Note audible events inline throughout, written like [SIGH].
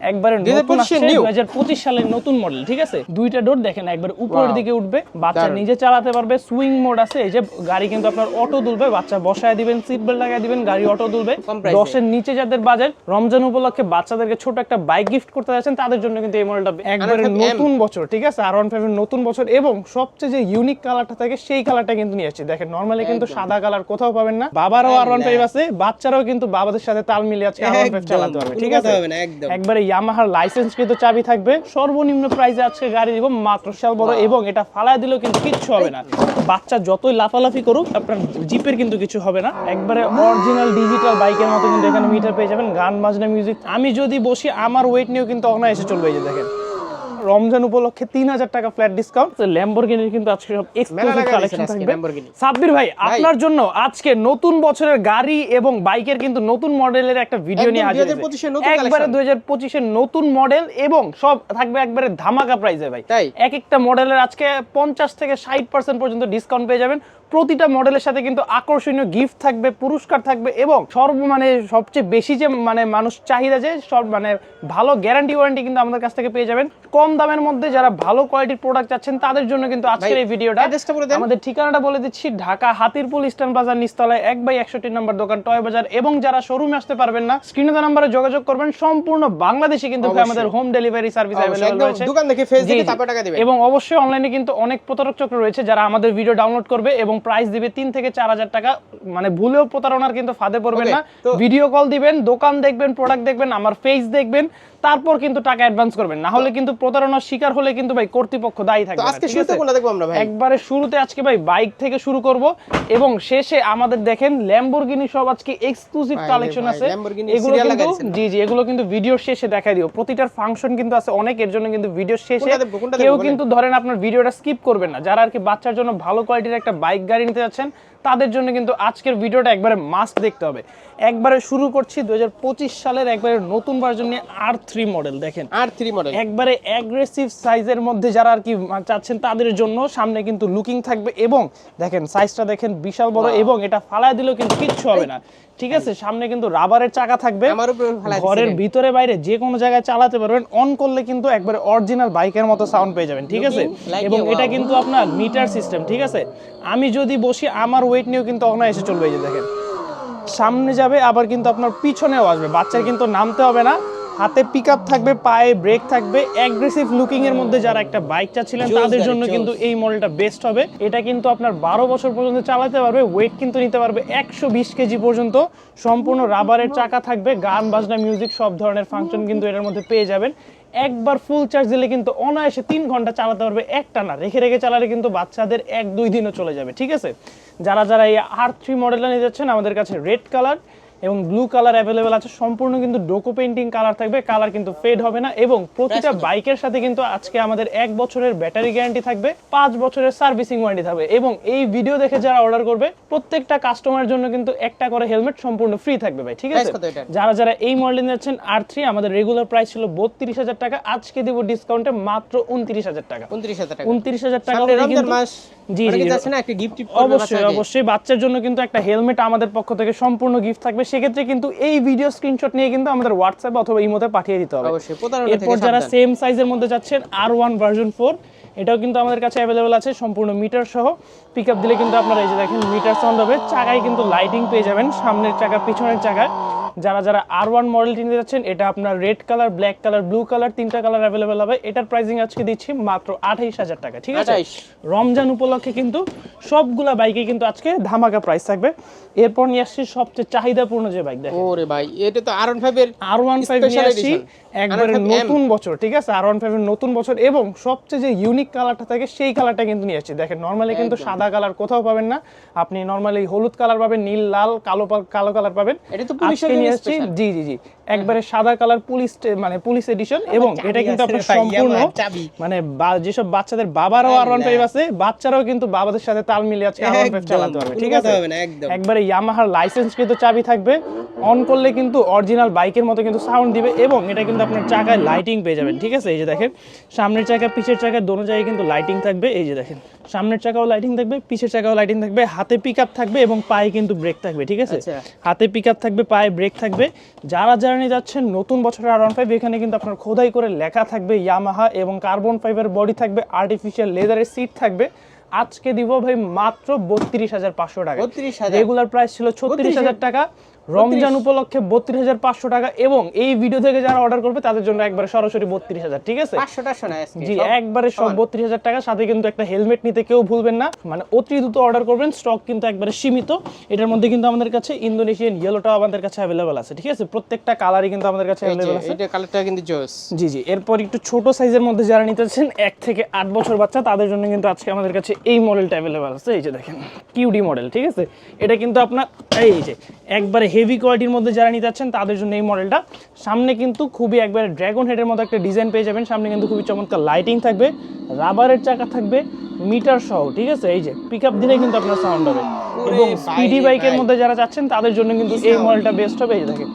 একবারে 2025 নতুন আসছে 2025 সালের নতুন মডেল ঠিক আছে? দুইটা ডোর দেখেন একবার উপরের দিকে উঠবে বাচ্চা নিজে চালাতে পারবে সুইং মোড আছে এই যে গাড়ি কিন্তু আপনার অটো দুলবে বাচ্চা বসায় দিবেন সিট বেল্ট লাগায় দিবেন গাড়ি অটো দুলবে দশের নিচে যাদের বাজেট রমজান উপলক্ষে বাচ্চাদেরকে ছোট একটা বাইক গিফট করতে যাচ্ছেন তাদের জন্য কিন্তু এই মডেলটা একবারে নতুন বছর ঠিক আছে? আর ওয়ান ফাইভের নতুন বছর এবং সবচেয়ে যে ইউনিক কালারটা থাকে সেই কালারটা কিন্তু নিয়ে আসছে। দেখেন নর্মালি কিন্তু সাদা কালার কোথাও পাবেন না বাবারও আর ওয়ান ফাইভ আছে বাচ্চারাও কিন্তু বাবাদের সাথে তাল মিলিয়ে আজকে আর ওয়ান ফাইভ চালাতে পারবে ঠিক আছে। একবারে ইয়ামাহার লাইসেন্স কিন্তু চাবি থাকবে। সর্বনিম্ন প্রাইসে আজকে গাড়ি দিব মাত্র শাল বড় এবং এটা ফালায় দিলেও কিন্তু কিচ্ছু হবে না। বাচ্চা যতই লাফালাফি করুক আপনার জিপের কিন্তু কিছু হবে না। একবারে অরিজিনাল ডিজিটাল বাইকের মতো কিন্তু এখানে মিটার পেয়ে যাবেন গান বাজনা মিউজিক আমি যদি বসি আমার ওয়েট নিয়েও কিন্তু অনায়াসে চলবে এই যে দেখেন। রমজান উপলক্ষে তিন হাজার টাকা ফ্ল্যাট ডিসকাউন্ট ল্যাম্বরগিনির কিন্তু আজকে সব এক্সক্লুসিভ কালেকশন থাকবে সাব্বির ভাই আপনার জন্য আজকে নতুন বছরের গাড়ি এবং বাইকের কিন্তু নতুন মডেলের একটা ভিডিও নিয়ে হাজির 2025 এর হয়েছে। নতুন একবারে। দুই হাজার পঁচিশের নতুন মডেল এবং সব থাকবে একবারে ধামাকা প্রাইসে ভাই তাই? এক একটা মডেলের আজকে পঞ্চাশ থেকে ষাট পার্সেন্ট পর্যন্ত ডিসকাউন্ট পেয়ে যাবেন প্রতিটা মডেলের সাথে কিন্তু আকর্ষণীয় গিফট থাকবে পুরস্কার থাকবে এবং সর্ব মানে সবচেয়ে বেশি যে মানে মানুষ চাহিদা যে সব মানে ভালো গ্যারান্টি ওয়ারেন্টি কিন্তু আমাদের কাছ থেকে পেয়ে যাবেন। কম দামের মধ্যে যারা ভালো কোয়ালিটির প্রোডাক্ট চাচ্ছেন তাদের জন্য কিন্তু আজকের এই ভিডিওটা। আমাদের ঠিকানাটা বলে দিচ্ছি ঢাকা হাতিরপুল ইস্টার্ন বাজার নিস্তালায় এক বাই একষট্টি নম্বর দোকান টয় বাজার। এবং যারা শোরুমে আসতে পারবেন না স্ক্রিনে নাম্বারে যোগাযোগ করবেন। সম্পূর্ণ বাংলাদেশে কিন্তু আমাদের হোম ডেলিভারি সার্ভিস অ্যাভেলেবল রয়েছে। দোকান দেখে টাকা দিবেন। এবং অবশ্যই অনলাইনে কিন্তু অনেক প্রতারক চক্র রয়েছে যারা আমাদের ভিডিও ডাউনলোড করবে এবং প্রাইস দিবে তিন থেকে চার হাজার টাকা। মানে ভুলেও প্রতারণার কিন্তু ফাঁদে পড়বেন না। ভিডিও কল দিবেন দোকান দেখবেন প্রোডাক্ট দেখবেন আমার ফেস দেখবেন তারপর কিন্তু টাকা অ্যাডভান্স করবেন। না হলে কিন্তু প্রতারণার শিকার হলে কিন্তু ভাই কর্তৃপক্ষ দায়ী থাকবে আজকে শুরুতে? কোনটা দেখব আমরা ভাই? একবারে শুরুতে আজকে ভাই বাইক থেকে শুরু করব এবং শেষে আমাদের দেখেন ল্যাম্বরগিনি সব আজকে এক্সক্লুসিভ কালেকশন আছে। এগুলো কিন্তু জি জি এগুলো কিন্তু ভিডিওর শেষে দেখাই দিও। প্রতিটার ফাংশন কিন্তু আছে অনেক এর জন্য কিন্তু ভিডিওর শেষে কেউ কিন্তু ধরেন আপনার ভিডিওটা স্কিপ করবেন না। যারা আর কি বাচ্চার জন্য ভালো কোয়ালিটির একটা বাইক গাড়ি নিতে যাচ্ছেন। তাদের জন্য কিন্তু আজকের ভিডিওটা একবারে মাস্ট দেখতে হবে। একবারে শুরু করছি দু হাজার পঁচিশ সালের একবারে নতুন ভার্জন নিয়ে আর থ্রি মডেল দেখেন। আর থ্রি মডেল একবারে অ্যাগ্রেসিভ সাইজের মধ্যে যারা আর কি চাচ্ছেন তাদের জন্য সামনে কিন্তু লুকিং থাকবে এবং দেখেন সাইজটা দেখেন বিশাল বড় এবং এটা ফালায় দিলেও কিন্তু কিচ্ছু হবে না। ঠিক আছে? সামনে কিন্তু রাবারের চাকা থাকবে। ঘরের ভিতরে বাইরে যে কোনো জায়গায় চালাতে পারবেন। অন করলে কিন্তু একবারে অরিজিনাল বাইকের মতো সাউন্ড পেয়ে যাবেন। ঠিক আছে? এবং এটা কিন্তু আপনার মিটার সিস্টেম ঠিক আছে? আমি যদি বসি আমার ওয়েট নিয়েও কিন্তু অনায়াসে চলবে এই যে দেখেন। সামনে যাবে আবার কিন্তু আপনার পিছনেও আসবে। বাচ্চার কিন্তু নামতে হবে না। হাতে পিক থাকবে পায়ে ব্রেক থাকবে। অ্যাগ্রেসিভ লুকিং এর মধ্যে যারা একটা বাইক চাচ্ছিলেন তাদের জন্য কিন্তু এই মডেলটা বেস্ট হবে। এটা কিন্তু আপনার বারো বছর পর্যন্ত চালাতে পারবে ওয়েট কিন্তু নিতে পারবে একশো বিশ কেজি পর্যন্ত। সম্পূর্ণ রাবারের চাকা থাকবে গান বাজনা মিউজিক সব ধরনের ফাংশন কিন্তু এটার মধ্যে পেয়ে যাবেন। একবার ফুল চার্জ দিলে কিন্তু অনায়াসে তিন ঘণ্টা চালাতে পারবে একটা না। রেখে রেখে চালালে কিন্তু বাচ্চাদের এক দুই দিনও চলে যাবে, ঠিক আছে? যারা যারা এই আর থ্রি মডেলটা নিয়ে যাচ্ছেন, আমাদের কাছে রেড কালার এবং ব্লু কালার অ্যাভেলেবেল আছে। সম্পূর্ণ কিন্তু ডোকো পেইন্টিং কালার থাকবে কালার কিন্তু ফেড হবে না এবং প্রতিটা বাইকের সাথে কিন্তু আজকে আমাদের এক বছরের ব্যাটারি গ্যারান্টি থাকবে পাঁচ বছরের সার্ভিসিং ওয়ারেন্টি থাকবে এবং এই ভিডিও দেখে যারা অর্ডার করবে প্রত্যেকটা কাস্টমারের জন্য কিন্তু একটা করে হেলমেট সম্পূর্ণ ফ্রি থাকবে ভাই ঠিক আছে? যারা যারা এই মডেল নিচ্ছেন আর থ্রি আমাদের রেগুলার প্রাইস ছিল বত্রিশ হাজার টাকা আজকে দিব ডিসকাউন্টে মাত্র উনত্রিশ হাজার টাকা। উনত্রিশ হাজার টাকা। উনত্রিশ হাজার টাকা জি না একটা গিফট অবশ্যই অবশ্যই। বাচ্চার জন্য কিন্তু একটা হেলমেট আমাদের পক্ষ থেকে সম্পূর্ণ গিফট থাকবে। সেক্ষেত্রে কিন্তু এই ভিডিও স্ক্রিনশট নিয়ে কিন্তু আমাদের হোয়াটসঅ্যাপ অথবা ইমোতে পাঠিয়ে দিতে হবে। অবশ্যই এরপর যারা সেম সাইজের মধ্যে যাচ্ছেন আর ওয়ান ভার্জন ফোর এটাও কিন্তু আমাদের কাছে অ্যাভেলেবেল আছে সম্পূর্ণ মিটার সহ। পিক দিলে কিন্তু আপনারা এই যে দেখেন মিটার সাউন্ড হবে। চাকায় কিন্তু লাইটিং পেয়ে যাবেন সামনের চাকা পিছনের চাকায়। যারা যারা আর ওয়ান মডেল নিতে যাচ্ছেন এটা আপনার red colour black colour blue colour তিনটা কালার অ্যাভেলেবেল হবে। এটার প্রাইসিং আজকে দিচ্ছি মাত্র আঠাইশ হাজার টাকা ঠিক আছে? রমজান উপলক্ষে কিন্তু সবগুলা বাইকে কিন্তু আজকে ধামাকা প্রাইস থাকবে। এরপর নিয়ে আসছি সবচেয়ে চাহিদাপূর্ণ যে বাইক দেখেন। ওরে ভাই এটা তো আর ফাইভ এর আর ওয়ান ফাইভ নিয়ে আসছি একবারে নতুন বছর ঠিক আছে? আর ওয়ান ফাইভের নতুন বছর এবং সবচেয়ে যে ইউনিক কালারটা থাকে সেই কালারটা কিন্তু নিয়ে আসছি। দেখেন নর্মালি কিন্তু সাদা কালার কোথাও পাবেন না। আপনি নর্মালি হলুদ কালার পাবেন নীল লাল কালো কালো কালার পাবেন। এটা তো পুলিশের নিয়ে আসছি জি জি জি। একবারে সাদা কালার পুলিশ মানে পুলিশ এডিশন এবং এটা কিন্তু আপনার সম্পূর্ণ মানে যেসব বাচ্চাদের বাবারও আর ওয়ান ফাইভ আছে বাচ্চারাও কিন্তু বাবাদের সাথে তাল মিলিয়ে আজকে আর ওয়ান ফাইভ চালাতে পারবে ঠিক আছে? একদম। একবারে ইয়ামাহার লাইসেন্স কিন্তু চাবি থাকবে অন করলে কিন্তু অরিজিনাল বাইকের মতো কিন্তু সাউন্ড দিবে এবং এটা কিন্তু আপনার চাকায় লাইটিং পেয়ে যাবেন ঠিক আছে? এই যে দেখেন সামনের চাকা পিছের চাকা দোনো জায়গায় কিন্তু লাইটিং থাকবে এই যে দেখেন সামনের চাকাও লাইটিং থাকবে পিছের চাকাও লাইটিং থাকবে হাতে পিক থাকবে এবং পায়ে কিন্তু ব্রেক থাকবে ঠিক আছে? আচ্ছা। হাতে পিক থাকবে পায়ে ব্রেক থাকবে যারা যারা নিয়ে যাচ্ছেন নতুন বছরের আর ওয়ান ফাইভ এখানে কিন্তু আপনার খোদাই করে লেখা থাকবে ইয়ামাহা এবং কার্বন ফাইবার বডি থাকবে আর্টিফিশিয়াল লেদারের সিট থাকবে। আজকে দিব ভাই মাত্র বত্রিশ হাজার পাঁচশো টাকা। 32,000 রেগুলার প্রাইস ছিল ছত্রিশ হাজার। টাকা। রমজান উপলক্ষে বত্রিশ হাজার পাঁচশো টাকা এবং এই ভিডিও থেকে যারা অর্ডার করবে তাদের জন্য একবারে সরাসরি বত্রিশ হাজার ঠিক আছে? জি একবারে সব বত্রিশ হাজার টাকা সাথে কিন্তু একটা হেলমেট নিতে কেউ ভুলবেন না। মানে অতি দ্রুত অর্ডার করবেন স্টক কিন্তু একবারে সীমিত। এটার মধ্যে কিন্তু আমাদের কাছে ইন্দোনেশিয়ান ইয়েলোটাও আমাদের কাছে অ্যাভেলেবল আছে ঠিক আছে? প্রত্যেকটা কালারই কিন্তু আমাদের কাছে অ্যাভেলেবল আছে। এটা কালারটা কিন্তু জোস। জি জি এরপর একটু ছোট সাইজের মধ্যে যারা নিতেছেন এক থেকে আট বছর বাচ্চা তাদের জন্য কিন্তু আজকে আমাদের কাছে এই মডেলটা অ্যাভেলেবল আছে। এই যে দেখেন কিউডি মডেল ঠিক আছে? এটা কিন্তু আপনার এই যে একবারে হেভি কোয়ালিটির মধ্যে যারা নিতে চাচ্ছেন তাদের জন্য এই মডেলটা সামনে কিন্তু খুবই একবার ড্র্যাগন হেডের মতো একটা ডিজাইন পেয়ে যাবেন। সামনে কিন্তু খুবই চমৎকার লাইটিং থাকবে রাবারের চাকা থাকবে মিটার সহ ঠিক আছে? এই যে পিক আপ দিলে কিন্তু আপনার সাউন্ড হবে। এবং স্পিডি বাইকের মধ্যে যারা চাচ্ছেন তাদের জন্য কিন্তু এই মডেলটা বেস্ট হবে এই যে দেখেন।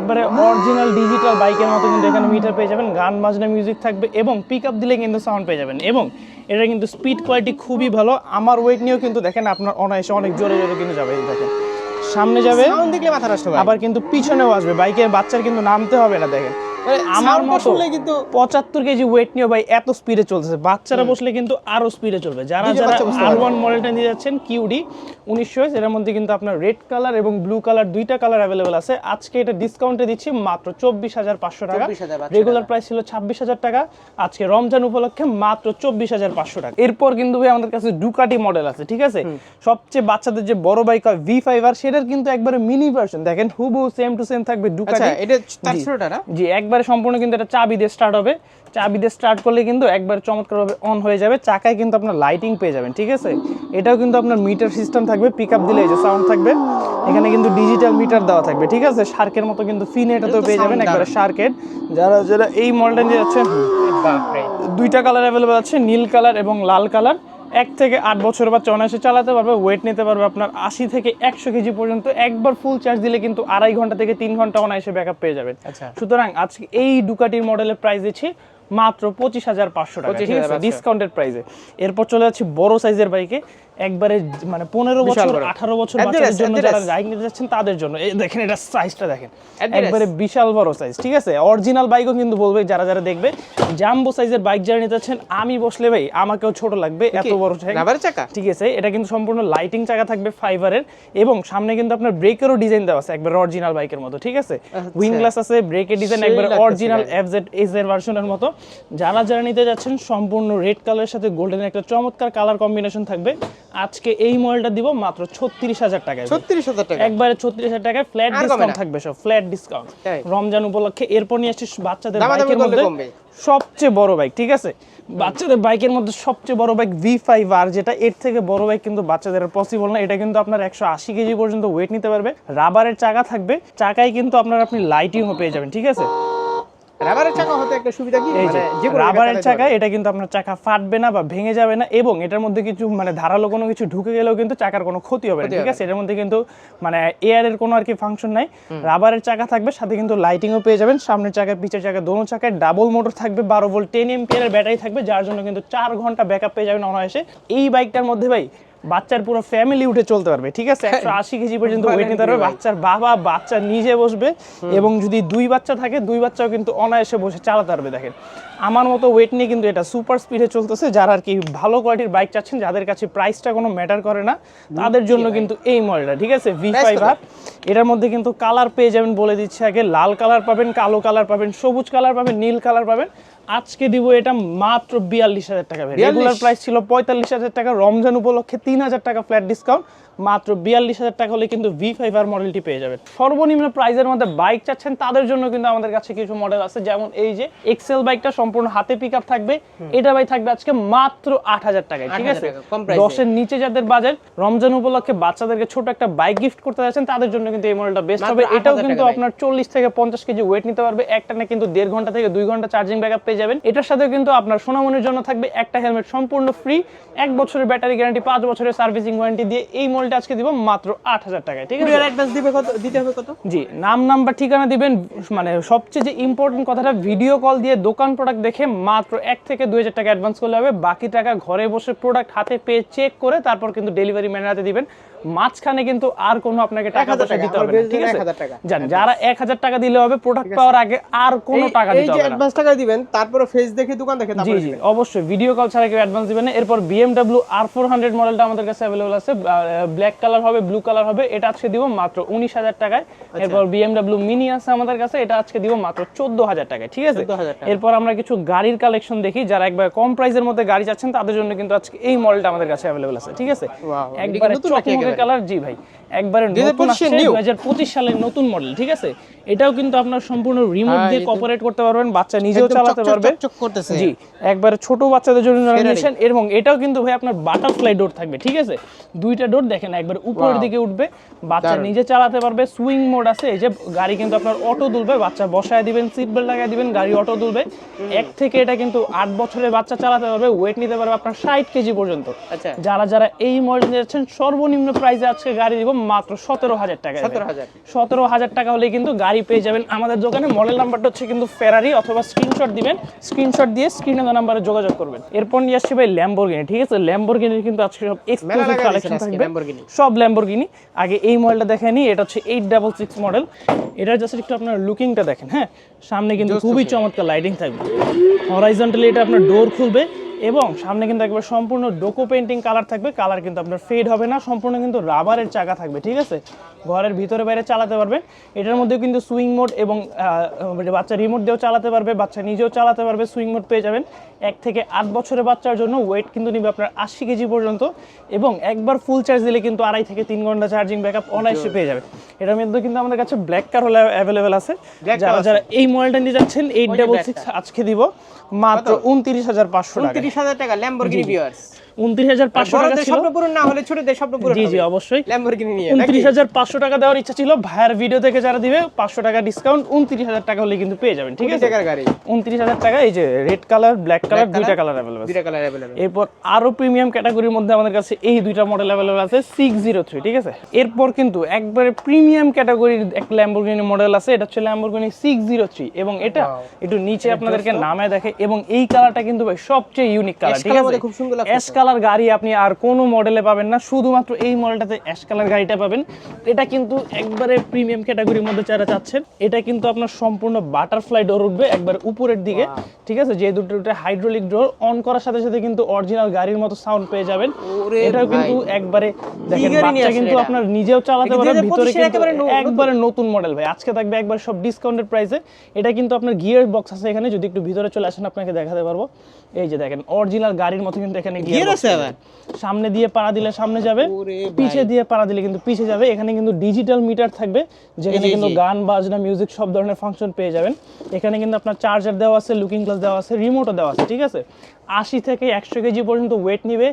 একবারে অরিজিনাল ডিজিটাল বাইকের মতো কিন্তু এখানে মিটার পেয়ে যাবেন গান বাজনা মিউজিক থাকবে এবং পিক আপ দিলে কিন্তু সাউন্ড পেয়ে যাবেন। এবং এটা কিন্তু স্পিড কোয়ালিটি খুবই ভালো। আমার ওয়েট নিয়েও কিন্তু দেখেন আপনার অনায়াসে অনেক জোরে জোরে কিন্তু যাবে দেখেন। সামনে যাবে দেখলে মাথা নষ্ট আবার কিন্তু পিছনেও আসবে। বাইকের বাচ্চার কিন্তু নামতে হবে না দেখেন। আমার টা মতো শুনলে কিন্তু পঁচাত্তর কেজি ওয়েট নিয়ে ভাই এত স্পিডে চলতেছে বাচ্চারা বসলে কিন্তু আরও স্পিডে চলবে। যারা যারা আর ওয়ান মডেলটা নিয়ে যাচ্ছেন কিউডি উনিশশো এর মধ্যে কিন্তু আপনার রেড কালার এবং ব্লু কালার দুইটা কালার অ্যাভেলেবেল আছে। আজকে এটা ডিসকাউন্টে দিচ্ছি মাত্র চব্বিশ হাজার পাঁচশো টাকা। রেগুলার প্রাইস ছিল ছাব্বিশ হাজার টাকা। আজকে রমজান উপলক্ষে মাত্র চব্বিশ হাজার পাঁচশো টাকা। এরপর কিন্তু ভাই আমাদের কাছে ডুকাটি মডেল আছে ঠিক আছে? সবচেয়ে বাচ্চাদের যে বড় বাইক হয় ভি ফাইভ আর সেটার কিন্তু একবারে মিনি ভার্সন দেখেন হুবু সেম টু সেম থাকবে আচ্ছা ডুকাটি এটা তার ছোটটা না? জি একবারে সম্পূর্ণ কিন্তু এটা চাবি দিয়ে স্টার্ট হবে। চাবি দিয়ে স্টার্ট করলে কিন্তু একবার চমৎকারভাবে অন হয়ে যাবে। চাকায় কিন্তু আপনার লাইটিং পেয়ে যাবেন ঠিক আছে? এটাও কিন্তু আপনার মিটার সিস্টেম থাকবে পিক আপ দিলে যে সাউন্ড থাকবে এখানে কিন্তু ডিজিটাল মিটার দেওয়া থাকবে ঠিক আছে? শার্কের মতো কিন্তু ফিনে এটাতেও তো পেয়ে যাবেন একবারে। শার্কের যারা যারা এই মডেলটা নিয়ে যাচ্ছেন দুইটা কালার অ্যাভেলেবেল আছে নীল কালার এবং লাল কালার এক থেকে আট বছর বা অনায়াসে চালাতে পারবে ওয়েট নিতে পারবে আপনার আশি থেকে একশো কেজি পর্যন্ত। একবার ফুল চার্জ দিলে কিন্তু আড়াই ঘণ্টা থেকে তিন ঘণ্টা অনায়াসে ব্যাক পেয়ে যাবেন। আচ্ছা। সুতরাং আজকে এই ডুকাটির মডেলের প্রাইস দিচ্ছি মাত্র পঁচিশ হাজার পাঁচশো টাকা ঠিক আছে? ডিসকাউন্টেড প্রাইসে এরপর চলে যাচ্ছি বড় সাইজের বাইকে একবারে মানে পনেরো বছর আঠারো বছর বাচ্চাদের জন্য যারা বাইক নিতে যাচ্ছেন তাদের জন্য। এই দেখেন এটা সাইজটা দেখেন। একবারে বিশাল বড় সাইজ ঠিক আছে? অরিজিনাল বাইকও কিন্তু বলবে যারা যারা দেখবে জাম্বো সাইজের বাইক যারা নিতে চাচ্ছেন আমি বসলে ভাই আমাকেও ছোট লাগবে এত বড় চাকা? ঠিক আছে এটা কিন্তু সম্পূর্ণ লাইটিং চাকা থাকবে ফাইবারের এবং সামনে কিন্তু আপনার ব্রেকেরও ডিজাইন দেওয়া আছে একবার অরিজিনাল বাইকের মতো ঠিক আছে? উইং গ্লাস আছে ব্রেকের ডিজাইন একবার অরিজিনাল ভাই। এফজেড এস এর ভার্সনের মতো। যারা যারা নিতে যাচ্ছেন সম্পূর্ণ রেড কালারের সাথে গোল্ডেন একটা চমৎকার কালার কম্বিনেশন থাকবে। আজকে এই মডেলটা দিব মাত্র ছত্রিশ হাজার টাকায়। ছত্রিশ হাজার টাকা। একবারে ছত্রিশ হাজার টাকায় ফ্ল্যাট ডিসকাউন্ট থাকবে সব ফ্ল্যাট ডিসকাউন্ট রমজান উপলক্ষে এরপর নিয়ে আসছি বাচ্চাদের বাইকের মধ্যে সবচেয়ে বড় বাইক ঠিক আছে? বাচ্চাদের বাইকের মধ্যে সবচেয়ে বড় বাইক ভি ফাইভ আর যেটা এর থেকে বড় বাইক কিন্তু বাচ্চাদের পসিবল না। এটা কিন্তু আপনার একশো আশি কেজি পর্যন্ত ওয়েট নিতে পারবে। রাবারের চাকা থাকবে। চাকায় কিন্তু আপনার আপনি লাইটিংও পেয়ে যাবেন ঠিক আছে? রাবারের চাকা হতে একটা সুবিধা কি? যে মানে রাবারের চাকা এটা কিন্তু আপনার চাকা ফাটবে না বা ভেঙে যাবে না এবং এটার মধ্যে কিছু মানে ধারালো কোনো কিছু ঢুকে গেলেও কিন্তু চাকার কোনো ক্ষতি হবে না ঠিক আছে? এটার মধ্যে কিন্তু মানে এয়ারের কোনো আর কি ফাংশন নাই। রাবারের চাকা থাকবে সাথে কিন্তু লাইটিংও পেয়ে যাবেন। সামনের চাকা পিছের চাকা দোনো চাকায় ডাবল মোটর থাকবে বারো ভোল্ট টেন এমপিয়ারের ব্যাটারি থাকবে যার জন্য কিন্তু চার ঘণ্টা ব্যাকআপ পেয়ে যাবেন অনায়াসে। এই বাইকটার মধ্যে ভাই বাচ্চার পুরো ফ্যামিলি উঠে চলতে পারবে ঠিক আছে? [LAUGHS] একশো আশি কেজি পর্যন্ত ওয়েট নিতে পারবে? বাচ্চার বাবা বাচ্চা নিজে বসবে এবং যদি দুই বাচ্চা থাকে দুই বাচ্চাও কিন্তু অনায়াসে বসে চালাতে পারবে দেখেন। আমার মতো ওয়েট নিয়ে কিন্তু এটা সুপার স্পিডে চলতেছে। যারা আর কি ভালো কোয়ালিটির বাইক চাচ্ছেন যাদের কাছে প্রাইসটা কোনো ম্যাটার করে না তাদের জন্য কিন্তু এই মডেলটা ঠিক আছে? V five R. এটার মধ্যে কিন্তু কালার পেয়ে যাবেন বলে দিচ্ছে আগে। লাল কালার পাবেন কালো কালার পাবেন সবুজ কালার পাবেন নীল কালার পাবেন। আজকে দিব এটা মাত্র বিয়াল্লিশ হাজার টাকা। রেগুলার প্রাইস ছিল পঁয়তাল্লিশ হাজার টাকা রমজান উপলক্ষে তিন হাজার টাকা ফ্ল্যাট ডিসকাউন্ট মাত্র বিয়াল্লিশ হাজার টাকা হলে কিন্তু ভি ফাইভ আর মডেলটি পেয়ে যাবেন। সর্বনিম্ন প্রাইসের মধ্যে বাইক চাচ্ছেন তাদের জন্য কিন্তু আমাদের কাছে কিছু মডেল আছে যেমন এই যে এক্সেল বাইকটা সম্পূর্ণ হাতে পিক আপ থাকবে এটা ভাই থাকবে আজকে মাত্র আট হাজার টাকায় ঠিক আছে। দশের নিচে যাদের বাজেট রমজান উপলক্ষে বাচ্চাদেরকে ছোট একটা বাইক গিফট করতে যাচ্ছেন তাদের জন্য কিন্তু এই মডেলটা বেস্ট হবে। এটাও কিন্তু আপনার চল্লিশ থেকে পঞ্চাশ কেজি ওয়েট নিতে পারবে। একটানে কিন্তু দেড় ঘণ্টা থেকে দুই ঘণ্টা চার্জিং ব্যাকআপ পেয়ে যাবেন। এটার সাথে কিন্তু আপনার সোনামনির জন্য থাকবে একটা হেলমেট সম্পূর্ণ ফ্রি এক বছরের ব্যাটারি গ্যারান্টি পাঁচ বছরের সার্ভিসিং ওয়ারেন্টি দিয়ে এই মডেলটি মডেলটা আজকে দিব মাত্র আট হাজার টাকায় ঠিক আছে? অ্যাডভান্স দিবে কত দিতে হবে কত? জি নাম নাম্বার ঠিকানা দিবেন মানে সবচেয়ে যে ইম্পর্টেন্ট কথাটা ভিডিও কল দিয়ে দোকান প্রোডাক্ট দেখে মাত্র এক থেকে দুই হাজার টাকা অ্যাডভান্স করলে হবে। বাকি টাকা ঘরে বসে প্রোডাক্ট হাতে পেয়ে চেক করে তারপর কিন্তু ডেলিভারি ম্যানের হাতে দিবেন। মাঝখানে কিন্তু আর কোনো আপনাকে টাকা পয়সা দিতে হবে না ঠিক আছে? 1000 জান যারা এক হাজার টাকা দিলে হবে প্রোডাক্ট পাওয়ার আগে আর কোনো টাকা দিতে হবে না। অ্যাডভান্স টাকা দিবেন তারপরে ফেস দেখে দোকান দেখে তারপরে জি দিবেন। অবশ্যই। ভিডিও কল ছাড়া কেউ অ্যাডভান্স দিবেন না। এরপর ফোর হান্ড্রেড মডেলটা আমাদের কাছে অ্যাভেলেবল আছে। ব্ল্যাক কালার হবে ব্লু কালার হবে এটা আজকে দিব মাত্র উনিশ হাজার টাকায়। আচ্ছা। এরপর বিএমডব্লিউ মিনি আছে আমাদের কাছে এটা আজকে দিব মাত্র চোদ্দ হাজার টাকায় ঠিক আছে? এরপর আমরা কিছু গাড়ির কালেকশন দেখি। যারা একবার কম প্রাইসের মধ্যে গাড়ি চাচ্ছেন তাদের জন্য কিন্তু আজকে এই মডেলটা আমাদের কাছে অ্যাভেলেবল আছে ঠিক আছে? একবারে চকমকে? কালার জি ভাই। একবারে 2025 নতুন আসছে 2025 সালের নতুন মডেল ঠিক আছে? এটাও কিন্তু আপনার সম্পূর্ণ রিমোট দিয়ে কপারেট করতে পারবেন বাচ্চা নিজেও চালাতে পারবে। করতেছে। জি একবারে ছোট বাচ্চাদের জন্য যারা এবং এটাও কিন্তু ভাই আপনার বাটারফ্লাই ডোর থাকবে ঠিক আছে? দুইটা ডোর দেখেন একবার উপরের দিকে উঠবে বাচ্চা নিজে চালাতে পারবে সুইং মোড আছে এই যে গাড়ি কিন্তু আপনার অটো তুলবে বাচ্চা বসায় দিবেন সিট বেল্ট লাগাই দিবেন গাড়ি অটো তুলবে। এক থেকে এটা কিন্তু আট বছরের বাচ্চা চালাতে পারবে ওয়েট নিতে পারবে আপনার ষাট কেজি পর্যন্ত। আচ্ছা। যারা যারা এই মডেল যাচ্ছেন সর্বনিম্ন প্রাইসে আজকে গাড়ি দিব মাত্র সতেরো হাজার টাকা সতেরো হাজার। সতেরো হাজার টাকা হলে কিন্তু গাড়ি পেয়ে যাবেন। আমাদের দোকানে মডেল নাম্বারটা হচ্ছে কিন্তু ফেরারি অথবা স্ক্রিনশট দিবেন। স্ক্রিনশট দিয়ে স্ক্রিনে নাম্বারে যোগাযোগ করবেন। এরপর নিয়ে আসছি ভাই ল্যাম্বরগিনি ঠিক আছে? ল্যাম্বরগিনির কিন্তু আজকে সব এক্সক্লুসিভ কালেকশন থাকবে। সব ল্যাম্বরগিনি আগে এই মডেলটা দেখে নিই এটা হচ্ছে এইট ডাবল সিক্স মডেল এটার জাস্ট একটু আপনার লুকিংটা দেখেন হ্যাঁ? সামনে কিন্তু খুবই চমৎকার লাইটিং থাকবে। হরাইজন্টালি এটা আপনার ডোর খুলবে। এবং সামনে কিন্তু একবার সম্পূর্ণ ডোকো পেন্টিং কালার থাকবে। কালার কিন্তু আপনার ফেড হবে না, সম্পূর্ণ কিন্তু রাবারের চাকা থাকবে, ঠিক আছে? ঘরের ভিতরে বাইরে চালাতে পারবেন এটার মধ্যে কিন্তু সুইং মোড এবং বাচ্চা রিমোট দিয়েও চালাতে পারবে, বাচ্চা নিজেও চালাতে পারবে, সুইং মোড পেয়ে যাবেন। এক থেকে আট বছরের বাচ্চার জন্য ওয়েট কিন্তু নিবে আপনার আশি কেজি পর্যন্ত এবং একবার ফুল চার্জ দিলে কিন্তু আড়াই থেকে তিন ঘণ্টা চার্জিং ব্যাকআপ অনায়াসে পেয়ে যাবে। এটার মধ্যে কিন্তু আমাদের কাছে ব্ল্যাক কার হলে অ্যাভেলেবেল আছে। যারা যারা এই মডেলটা নিয়ে যাচ্ছেন এইট ডাবল সিক্স আজকে দিব। মাত্র উনত্রিশ হাজার পাঁচশো টাকা উনত্রিশ হাজার টাকা ল্যাম্বরগিনি ভিউয়ার্স টাকা বড়দের ছিল। স্বপ্ন পূরণ না হলে ছোটদের স্বপ্ন পূরণ জি জি অবশ্যই। ল্যাম্বরগিনি নিয়ে উনত্রিশ হাজার পাঁচশো টাকা দেওয়ার ইচ্ছা ছিল। ভাইয়ের ভিডিও থেকে যারা দিবে পাঁচশো টাকা ডিসকাউন্ট উনত্রিশ হাজার টাকা হলে কিন্তু পেয়ে যাবেন ঠিক ঠিক আছে? উনত্রিশ হাজার টাকা এই যে রেড কালার ব্ল্যাক কালার দুইটা কালার অ্যাভেলেবল দুইটা কালার অ্যাভেলেবল এরপর আরও প্রিমিয়াম ক্যাটাগরির মধ্যে আমাদের কাছে এই দুইটা মডেল অ্যাভেলেবল আছে সিক্স জিরো থ্রি ঠিক আছে? এরপর কিন্তু একবারে প্রিমিয়াম ক্যাটাগরির একটা ল্যাম্বরগিনি মডেল আছে এটা হচ্ছে ল্যাম্বরগিনি সিক্স জিরো থ্রি এবং এটা একটু নিচে আপনাদেরকে নামে দেখে এবং এই কালারটা কিন্তু ভাই সবচেয়ে ইউনিক কালার ঠিক আছে? খুব সুন্দর অ্যাশ কালার গাড়ি আপনি আর কোনো মডেলে পাবেন না শুধুমাত্র এই মডেলটাতে অ্যাশ কালার গাড়িটা পাবেন। এটা কিন্তু একবারে প্রিমিয়াম ক্যাটাগরির মধ্যে যারা চাচ্ছেন এটা কিন্তু আপনার সম্পূর্ণ বাটারফ্লাই ডোর উঠবে একবার উপরের দিকে ঠিক আছে? যে দুটো দুটো হাইড্রোলিক ডোর অন করার সাথে সাথে কিন্তু অরিজিনাল গাড়ির মতো সাউন্ড পেয়ে যাবেন। এটাও কিন্তু একবারে দেখেন বাচ্চা কিন্তু আপনার নিজেও চালাতে এটা পারবে 2025 ভিতরে কিন্তু একেবারে নতুন। মডেল ভাই। আজকে থাকবে একবার সব ডিসকাউন্টেড প্রাইসে এটা কিন্তু আপনার গিয়ার বক্স আছে এখানে যদি একটু ভিতরে চলে আসেন আপনাকে দেখাতে পারব। এই যে দেখেন অরিজিনাল গাড়ির মতো কিন্তু এখানে গিয়ার আছে? আবার? সামনে দিয়ে পাড়া দিলে সামনে যাবে পিছে দিয়ে পাড়া দিলে কিন্তু পিছে যাবে। এখানে কিন্তু ডিজিটাল মিটার থাকবে যেখানে কিন্তু গান বাজনা মিউজিক সব ধরনের ফাংশন পেয়ে যাবেন। এখানে কিন্তু আপনার চার্জার দেওয়া আছে লুকিং গ্লাস দেওয়া আছে রিমোটও দেওয়া আছে ঠিক আছে? আশি থেকে একশো কেজি পর্যন্ত ওয়েট নিবে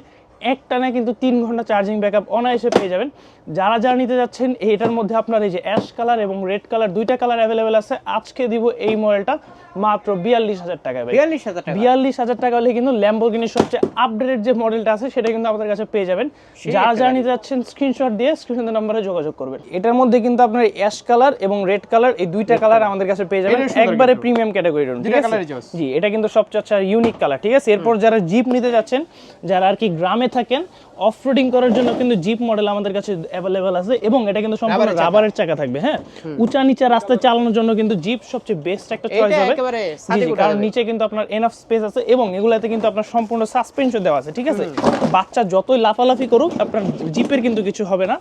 একটানে কিন্তু তিন ঘণ্টা চার্জিং ব্যাকআপ অনায়াসে পেয়ে যাবেন। যারা যারা নিতে যাচ্ছেন এটার মধ্যে আপনার এই যে অ্যাশ কালার এবং রেড কালার দুইটা কালার অ্যাভেলেবেল আছে। আজকে দিব এই মডেলটা মাত্র বিয়াল্লিশ হাজার টাকা বিয়াল্লিশ হাজার টাকা। বিয়াল্লিশ হাজার টাকা হলে কিন্তু ল্যাম্বোর্গিনির সবচেয়ে আপডেটেড যে মডেলটা আছে সেটা কিন্তু আমাদের কাছে পেয়ে যাবেন। যারা যারা নিতে যাচ্ছেন স্ক্রিনশট দিয়ে স্ক্রিনের নাম্বারে যোগাযোগ করবেন। এটার মধ্যে কিন্তু আপনার অ্যাশ কালার এবং রেড কালার এই দুইটা কালার আমাদের কাছে পেয়ে যাবেন। একবারে প্রিমিয়াম ক্যাটাগরির ঠিক আছে? জি এটা কিন্তু সবচেয়ে আচ্ছা ইউনিক কালার ঠিক আছে? এরপর যারা জিপ নিতে যাচ্ছেন যারা আর কি গ্রামে থাকেন অফ রোডিং করার জন্য কিন্তু জিপ মডেল আমাদের কাছে অ্যাভেলেবেল আছে এবং এটা কিন্তু সম্পূর্ণ রাবারের চাকা। থাকবে হ্যাঁ? উঁচা নিচা রাস্তায় চালানোর জন্য কিন্তু জিপ সবচেয়ে বেস্ট একটা চয়েস হবে। কারণ নিচে কিন্তু আপনার এনাফ স্পেস আছে এবং এগুলাতে কিন্তু আপনার সম্পূর্ণ সাসপেনশন দেওয়া আছে ঠিক আছে? বাচ্চা যতই লাফালাফি করুক আপনার জিপের কিন্তু কিছু হবে না।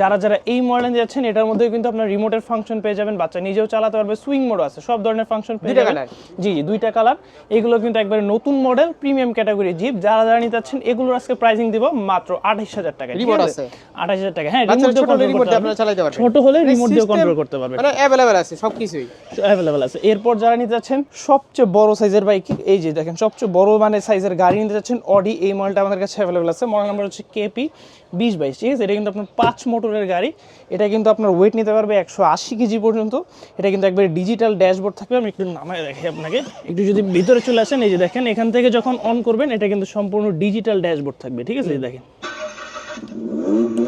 যারা যারা এই মডেল যাচ্ছেন এটার মধ্যে কিন্তু আপনার রিমোটের ফাংশন পেয়ে যাবেন বাচ্চা নিজেও চালাতে পারবে সুইং মোড আছে সব ধরনের ফাংশন পেয়ে যাবেন। জি জি দুইটা কালার এগুলো কিন্তু একবারে নতুন মডেল প্রিমিয়াম ক্যাটাগরি জিপ যারা যারা নিতে চাচ্ছেন এগুলোর আজকে প্রাইসিং দিব মাত্র আঠাশ হাজার টাকা রিমোট আছে? আঠাশ হাজার টাকা। হ্যাঁ রিমোট দিয়ে কন্ট্রোল করতে আপনারা চালাতে পারবেন। ছোট হলে রিমোট দিয়ে কন্ট্রোল করতে পারবেন মানে अवेलेबल আছে সবকিছুই। अवेलेबल আছে। এরপর যারা নিতে যাচ্ছেন সবচেয়ে বড় সাইজের বাইক এই যে দেখেন সবচেয়ে বড় মানে সাইজের গাড়ি নিতে যাচ্ছেন অডি এই মডেলটা আমাদের কাছে অ্যাভেলেবেল আছে। মডেল নাম্বার হচ্ছে কেপি বিশ বাইশ, ঠিক আছে? এটা কিন্তু আপনার পাঁচ মোটরের গাড়ি। এটা কিন্তু আপনার ওয়েট নিতে পারবে একশো আশি কেজি পর্যন্ত। এটা কিন্তু একবারে ডিজিটাল ড্যাশবোর্ড থাকবে। আমি একটু নামায় দেখি আপনাকে। একটু যদি ভিতরে চলে আসেন, এই যে দেখেন, এখান থেকে যখন অন করবেন, এটা কিন্তু সম্পূর্ণ ডিজিটাল ড্যাশবোর্ড থাকবে, ঠিক আছে? দেখেন।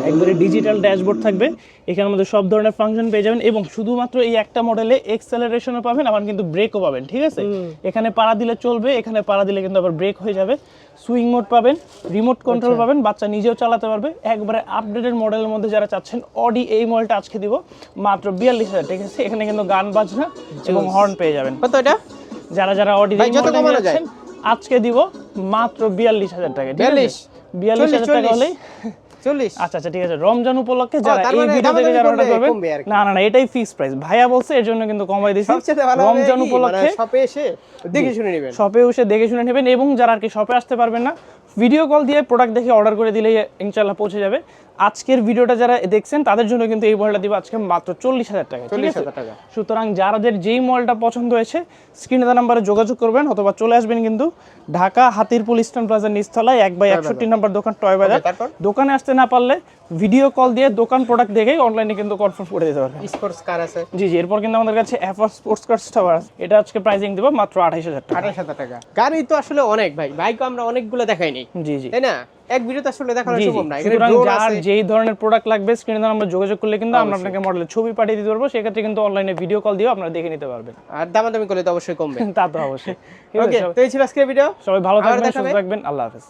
একবারে ডিজিটাল ড্যাশবোর্ড থাকবে। এখানের মধ্যে সব ধরনের ফাংশন পেয়ে যাবেন এবং শুধুমাত্র এই একটা মডেলে এক্সেলারেশনও পাবেন আবার কিন্তু ব্রেকও পাবেন ঠিক আছে? এখানে পাড়া দিলে চলবে এখানে পাড়া দিলে কিন্তু আবার ব্রেক হয়ে যাবে। সুইং মোড পাবেন রিমোট কন্ট্রোল পাবেন বাচ্চা নিজেও চালাতে পারবে। একবারে আপডেটেড মডেলের মধ্যে যারা চাচ্ছেন অডি এই মডেলটা আজকে দিব মাত্র বিয়াল্লিশ হাজার ঠিক আছে? এখানে কিন্তু গান বাজনা এবং হর্ন পেয়ে যাবেন। কত এটা? যারা যারা অডি। আজকে দিব মাত্র বিয়াল্লিশ হাজার টাকা? 42? বিয়াল্লিশ হাজার টাকা হলেই? চল্লিশ। আচ্ছা আচ্ছা ঠিক আছে। রমজান উপলক্ষে যারা এই মানে ভিডিও থেকে যারা অর্ডার করবেন কমবে আর কি। না না না এটাই প্রাইস ভাইয়া বলছে এর জন্য কিন্তু কমাই দিছি রমজান উপলক্ষে উপলক্ষে শপে এসে দেখে শুনে নেবেন। শপে এসে দেখে শুনে নেবেন এবং যারা আর কি শপে আসতে পারবেন না ভিডিও কল দিয়ে প্রোডাক্ট দেখে অর্ডার করে দিলে ইনশাল্লাহ পৌঁছে যাবে। আজকের ভিডিওটা যারা দেখছেন তাদের জন্য কিন্তু এই মডেলটা দিব আজকে মাত্র চল্লিশ হাজার টাকা চল্লিশ হাজার টাকা। সুতরাং যাদের যেই মডেলটা পছন্দ হয়েছে স্ক্রিনে দেওয়া নাম্বারে যোগাযোগ করবেন অথবা চলে আসবেন কিন্তু ঢাকা হাতিরপুল ইস্টার্ন প্লাজার নিচতলায় এক বাই একষট্টি নাম্বার দোকান টয় বাজার। দোকানে আসতে না পারলে ভিডিও কল দিয়ে দোকান প্রোডাক্ট দেখেই অনলাইনে কিন্তু কনফার্ম করে দিতে পারবেন। স্পোর্টস কার আছে। জি জি এরপর কিন্তু আমাদের কাছে এফআর স্পোর্টস কার্স টাওয়ার এটা আজকে প্রাইসিং দেবো মাত্র আঠাইশ হাজার টাকা। আঠাশ হাজার টাকা। গাড়ি তো আসলে অনেক ভাই। বাইকও আমরা অনেকগুলো দেখাই নাই। জি জি। তাই না? এক ভিডিওতে আসলে দেখানো সম্ভব না এখানে ড্রোন আছে। যেই ধরনের প্রোডাক্ট লাগবে স্ক্রিনে আমরা যোগাযোগ করলে কিন্তু আমরা আপনাকে মডেলের ছবি পাঠিয়ে দিতে পারব সেক্ষেত্রে কিন্তু অনলাইনে ভিডিও কল দিয়ে আপনারা দেখে নিতে পারবেন। আর দামাদামি করলে তো অবশ্যই কমবে। [LAUGHS] তা তো অবশ্যই। ওকে তো এই ছিল আজকের ভিডিও সবাই ভালো থাকবেন সুস্থ থাকবেন আল্লাহ হাফেজ।